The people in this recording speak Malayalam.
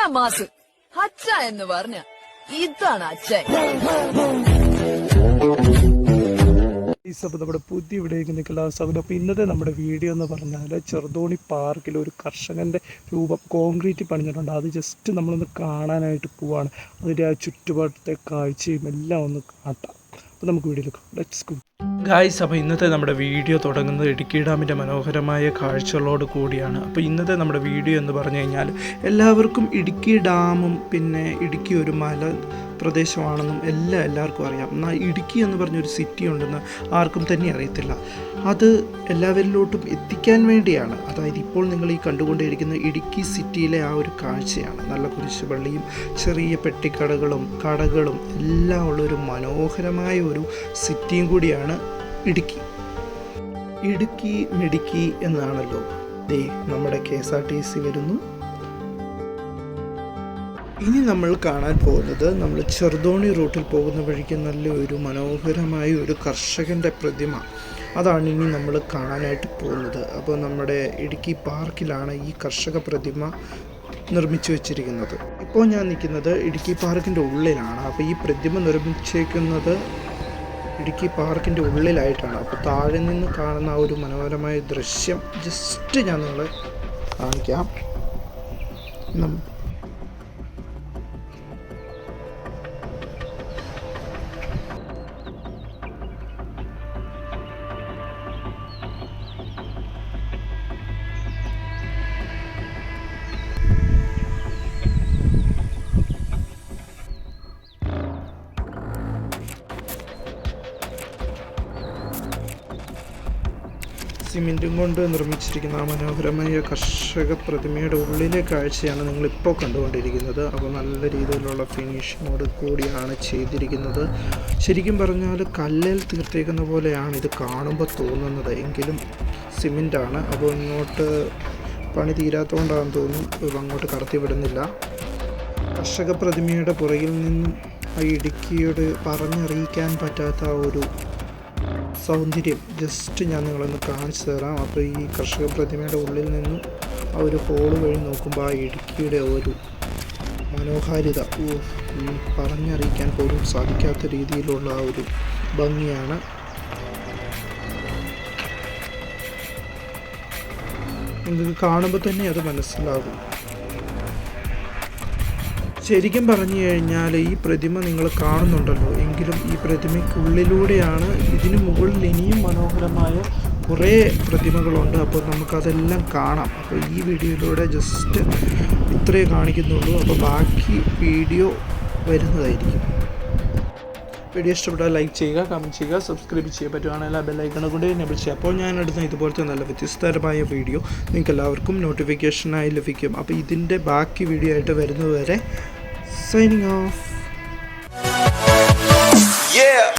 കാണാ മാസ്. അച്ഛ എന്ന് പറഞ്ഞ. ഇതാണ് അച്ഛൻ. നമ്മുടെ പുതിയ ഇവിടെ നിൽക്കുന്ന അവസ്ഥ അപ്പോൾ ഇന്നത്തെ നമ്മുടെ വീഡിയോ എന്ന് പറഞ്ഞാൽ ചെറുതോണി പാർക്കിൽ ഒരു കർഷകന്റെ രൂപം കോൺക്രീറ്റ് പണിഞ്ഞിട്ടുണ്ട്. അത് ജസ്റ്റ് നമ്മളൊന്ന് കാണാനായിട്ട് പോവാണ്. അതിന്റെ ആ ചുറ്റുപാടത്തെ കാഴ്ചയും എല്ലാം ഒന്ന് കാട്ടാം. അപ്പോൾ നമുക്ക് വീഡിയോയിൽ ലെറ്റ്സ് ഗോ ഗായ്സ് അപ്പോൾ ഇന്നത്തെ നമ്മുടെ വീഡിയോ തുടങ്ങുന്നത് ഇടുക്കി ഡാമിന്റെ മനോഹരമായ കാഴ്ചകളോട് കൂടിയാണ്. അപ്പോൾ ഇന്നത്തെ നമ്മുടെ വീഡിയോ എന്ന് പറഞ്ഞു കഴിഞ്ഞാൽ എല്ലാവർക്കും ഇടുക്കി ഡാമും പിന്നെ ഇടുക്കി ഒരു മല പ്രദേശമാണെന്നും എല്ലാം എല്ലാവർക്കും അറിയാം. എന്നാൽ ഇടുക്കി എന്ന് പറഞ്ഞൊരു സിറ്റി ഉണ്ടെന്ന് ആർക്കും തന്നെ അറിയത്തില്ല. അത് എല്ലാവരിലോട്ടും എത്തിക്കാൻ വേണ്ടിയാണ്. അതായത് ഇപ്പോൾ നിങ്ങൾ ഈ കണ്ടുകൊണ്ടിരിക്കുന്ന ഇടുക്കി സിറ്റിയിലെ ആ ഒരു കാഴ്ചയാണ്. നല്ല കുരിശുപള്ളിയും ചെറിയ പെട്ടിക്കടകളും കടകളും എല്ലാം ഉള്ളൊരു മനോഹരമായ ഒരു സിറ്റിയും കൂടിയാണ് ഇടുക്കി. ഇടുക്കി മിടുക്കി എന്നാണല്ലോ. ദേ നമ്മുടെ K S R T C വരുന്നു. ഇനി നമ്മൾ കാണാൻ പോകുന്നത് നമ്മൾ ചെറുതോണി റൂട്ടിൽ പോകുന്ന വഴിക്ക് നല്ലൊരു മനോഹരമായ ഒരു കർഷകന്റെ പ്രതിമ. അതാണ് ഇനി നമ്മൾ കാണാനായിട്ട് പോകുന്നത്. അപ്പോൾ നമ്മുടെ ഇടുക്കി പാർക്കിലാണ് ഈ കർഷക പ്രതിമ നിർമ്മിച്ചു വെച്ചിരിക്കുന്നത്. ഇപ്പോൾ ഞാൻ നിൽക്കുന്നത് ഇടുക്കി പാർക്കിന്റെ ഉള്ളിലാണ്. അപ്പോൾ ഈ പ്രതിമ നിർമ്മിച്ചേക്കുന്നത് ഇടുക്കി പാർക്കിന്റെ ഉള്ളിലായിട്ടാണ്. അപ്പോൾ താഴെ നിന്ന് കാണുന്ന ആ ഒരു മനോഹരമായ ദൃശ്യം ജസ്റ്റ് ഞാൻ നിങ്ങളെ കാണിക്കാം. സിമെന്റും കൊണ്ട് നിർമ്മിച്ചിരിക്കുന്ന ആ മനോഹരമായ കർഷക പ്രതിമയുടെ ഉള്ളിലെ കാഴ്ചയാണ് നിങ്ങളിപ്പോൾ കണ്ടുകൊണ്ടിരിക്കുന്നത്. അപ്പോൾ നല്ല രീതിയിലുള്ള ഫിനിഷിങ്ങോട് കൂടിയാണ് ചെയ്തിരിക്കുന്നത്. ശരിക്കും പറഞ്ഞാൽ കല്ലിൽ തീർത്തേക്കുന്ന പോലെയാണ് ഇത് കാണുമ്പോൾ തോന്നുന്നത്. എങ്കിലും സിമെന്റാണ് അപ്പോൾ ഇങ്ങോട്ട് പണി തീരാത്തതുകൊണ്ടാണെന്ന് തോന്നുന്നു അങ്ങോട്ട് കടത്തി വിടുന്നില്ല. കർഷക പ്രതിമയുടെ പുറകിൽ നിന്നും ആ ഇടുക്കിയോട് പറഞ്ഞറിയിക്കാൻ പറ്റാത്ത ഒരു സൗന്ദര്യം. ജസ്റ്റ് ഞാൻ നിങ്ങളൊന്ന് കാണിച്ചു തരാം. അപ്പോൾ ഈ കർഷക പ്രതിമയുടെ ഉള്ളിൽ നിന്നും ആ ഒരു ഹോൾ വഴി നോക്കുമ്പോൾ ആ ഇടുക്കിയുടെ ഒരു മനോഹാരിത. പറഞ്ഞറിയിക്കാൻ പോലും സാധിക്കാത്ത രീതിയിലുള്ള ആ ഒരു ഭംഗിയാണ്. നിങ്ങൾക്ക് കാണുമ്പോൾ തന്നെ അത് മനസ്സിലാകും. ശരിക്കും പറഞ്ഞു കഴിഞ്ഞാൽ ഈ പ്രതിമ നിങ്ങൾ കാണുന്നുണ്ടല്ലോ. എങ്കിലും ഈ പ്രതിമയ്ക്കുള്ളിലൂടെയാണ് ഇതിനു മുകളിൽ ഇനിയും മനോഹരമായ കുറേ പ്രതിമകളുണ്ട്. അപ്പോൾ നമുക്കതെല്ലാം കാണാം. അപ്പോൾ ഈ വീഡിയോയിലൂടെ ജസ്റ്റ് ഇത്രയേ കാണിക്കുന്നുള്ളൂ. അപ്പോൾ ബാക്കി വീഡിയോ വരുന്നതായിരിക്കും. വീഡിയോ ഇഷ്ടപ്പെട്ടാൽ ലൈക്ക് ചെയ്യുക കമന്റ് ചെയ്യുക സബ്സ്ക്രൈബ് ചെയ്യുക പറ്റുവാണെങ്കിൽ ആ ബെല്ലൈക്കണ കൊണ്ട് എനേബിൾ ചെയ്യുക. അപ്പോൾ ഞാൻ എടുത്ത ഇതുപോലത്തെ നല്ല വ്യത്യസ്തരമായ വീഡിയോ നിങ്ങൾക്ക് എല്ലാവർക്കും നോട്ടിഫിക്കേഷനായി ലഭിക്കും. അപ്പോൾ ഇതിന്റെ ബാക്കി വീഡിയോ ആയിട്ട് വരുന്നതുവരെ signing off. Yeah.